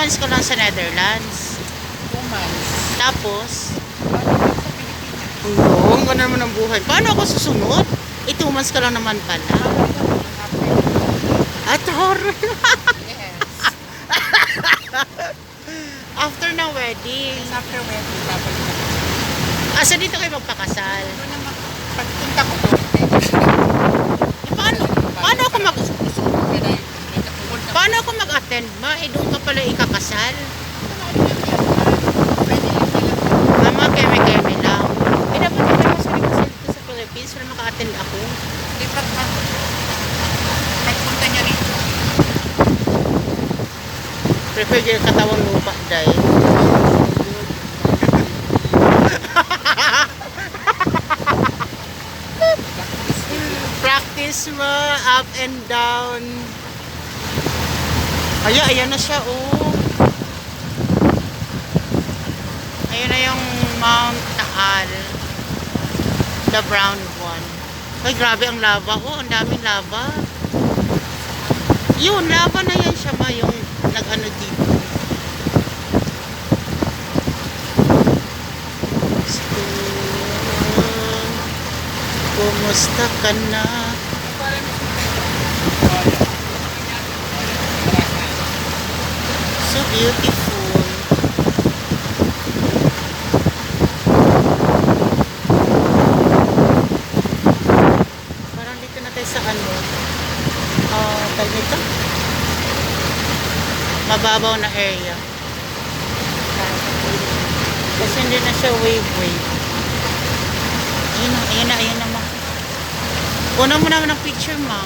months ka lang sa Netherlands. Two months. Tapos, ako sa Pilipinas. Oo, ang ganda naman ng buhay. Paano ako susunod? Eh, two months ka lang naman pala. At horror. Yes. After ng wedding. After wedding, babalik ako. Asa dito kayo magpakasal? Doon naman, pagpunta ko doon, eh, Eh, paano, paano ako mag... gusto ko kaya dahil may katungkol na Paano ako mag-attend ba? Eh, doon ka nila. Mama, keme-keme lang. Dapat hindi naman sa kasal dito sa Philippines para maka-attend ako. Di ba pa? Pagpunta niya rito, Prefer yung katawang lupa, day. Practice mo, up and down. Ayan, ayan na siya, oh. Ayan na yung Mount Taal. The brown one. Ay, grabe ang lava. Oh, ang daming lava. Yun, lava na yan siya, ma, yung nag-ano dito. Kumusta ka na? So beautiful. Parang dito na tayo sa ano. Ah, tawag nito? Mababaw na area. Kasi hindi na siya wave-wave. Ayun na, ayun na, ayun na ma. Kuna mo naman ng picture ma.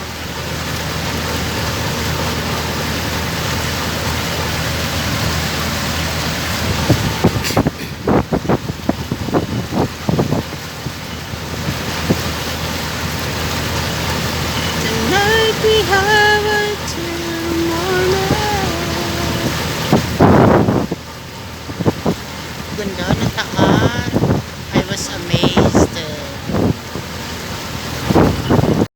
Tonight we have Tặng